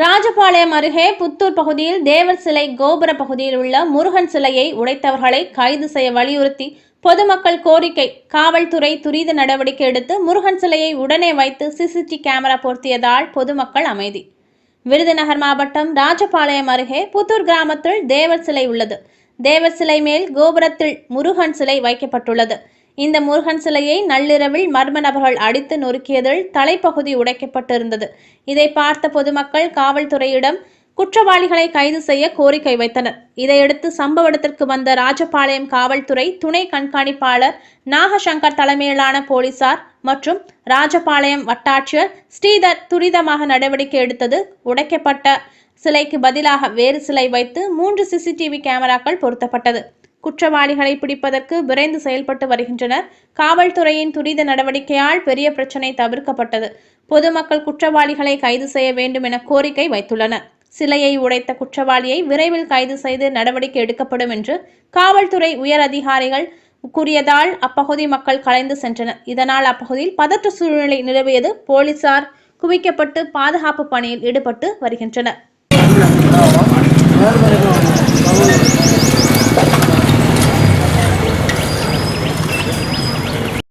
ராஜபாளையம் அருகே புத்தூர் பகுதியில் தேவர் சிலை கோபுர பகுதியில் உள்ள முருகன் சிலையை உடைத்தவர்களை கைது செய்ய வலியுறுத்தி பொதுமக்கள் கோரிக்கை. காவல்துறை துரித நடவடிக்கை எடுத்து முருகன் சிலையை உடனே வைத்து சிசிடி கேமரா பொருத்தியதால் பொதுமக்கள் அமைதி. விருதுநகர் மாவட்டம் ராஜபாளையம் அருகே புத்தூர் கிராமத்தில் தேவர் சிலை உள்ளது. தேவர் சிலை மேல் கோபுரத்தில் முருகன் சிலை வைக்கப்பட்டுள்ளது. இந்த முருகன் சிலையை நள்ளிரவில் மர்ம நபர்கள் அடித்து நொறுக்கியதில் தலைப்பகுதி உடைக்கப்பட்டிருந்தது. இதை பார்த்த பொதுமக்கள் காவல்துறையிடம் குற்றவாளிகளை கைது செய்ய கோரிக்கை வைத்தனர். இதையடுத்து சம்பவ இடத்திற்கு வந்த ராஜபாளையம் காவல்துறை துணை கண்காணிப்பாளர் நாகசங்கர் தலைமையிலான போலீசார் மற்றும் ராஜபாளையம் வட்டாட்சியர் ஸ்ரீதர் துரிதமாக நடவடிக்கை எடுத்தது. உடைக்கப்பட்ட சிலைக்கு பதிலாக வேறு சிலை வைத்து மூன்று சிசிடிவி கேமராக்கள் பொருத்தப்பட்டது. குற்றவாளிகளை பிடிப்பதற்கு விரைந்து செயல்பட்டு வருகின்றனர். காவல்துறையின் துரித நடவடிக்கையால் பெரிய பிரச்சனை தவிர்க்கப்பட்டது. பொதுமக்கள் குற்றவாளிகளை கைது செய்ய வேண்டும் என கோரிக்கை வைத்துள்ளனர். சிலையை உடைத்த குற்றவாளியை விரைவில் கைது செய்து நடவடிக்கை எடுக்கப்படும் என்று காவல்துறை உயர் அதிகாரிகள் கூறியதால் அப்பகுதி மக்கள் கலைந்து சென்றனர். இதனால் அப்பகுதியில் பதற்ற சூழ்நிலை நிலவியது. போலீசார் குவிக்கப்பட்டு பாதுகாப்பு பணியில் ஈடுபட்டு வருகின்றனர்.